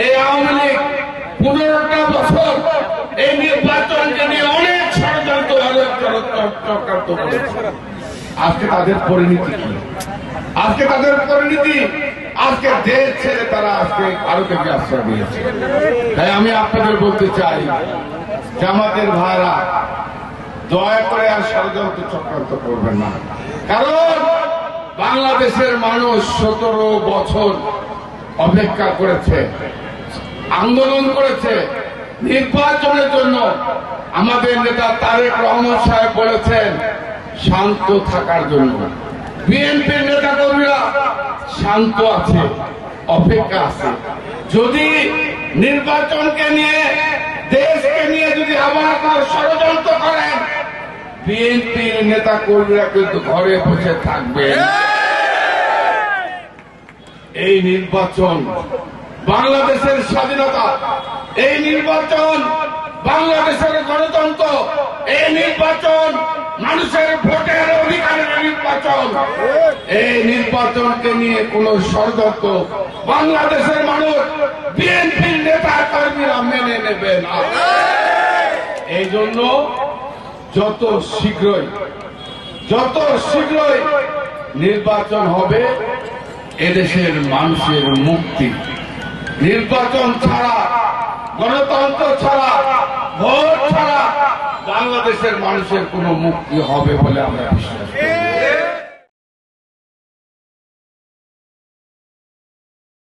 এই আওয়ামী লীগ পনেরোটা বছর এই নির্বাচনকে নিয়ে অনেক ষড়যন্ত্র চক্রান্ত করেছে। আজকে তাদের পরিণতি কি? আজকে তাদের পরিণতি, আজকে দেশ ছেড়ে তারা আজকে আশ্রয় দিয়েছে তাই আমি আপনাদের বলতে চাই আমাদের ভাইরা, দয়া করে আর ষড়যন্ত্র চক্রান্ত করবেন না। কারণ বাংলাদেশের মানুষ সতেরো বছর অপেক্ষা করেছে, আন্দোলন করেছে, নির্বাচনের জন্য। আমাদের নেতা তারেক রহমান সাহেব বলেছেন, শান্ত থাকার জন্য। বিএনপির নেতা কর্মীরা শান্ত আছে, অপেক্ষা আছে। যদি নির্বাচনকে নিয়ে, দেশকে নিয়ে যদি আবার ষড়যন্ত্র করেন, বিএনপির নেতা কর্মীরা কিন্তু ঘরে বসে থাকবে এই নির্বাচন বাংলাদেশের স্বাধীনতা, এই নির্বাচন বাংলাদেশের গণতন্ত্র, এই নির্বাচন মানুষের ভোটের অধিকারের নির্বাচন। এই নির্বাচনকে নিয়ে কোন ষড়যন্ত্র বাংলাদেশের মানুষ, বিএনপির নেতা কর্মীরা মেনে নেবে না। এই জন্য যত শীঘ্রই যত শীঘ্রই নির্বাচন হবে এদেশের মানুষের মুক্তি। নির্বাচন ছাড়া, গণতন্ত্র ছাড়া, ভোট ছাড়া বাংলাদেশের মানুষের কোনো মুক্তি হবে বলে আমরা বিশ্বাস করি।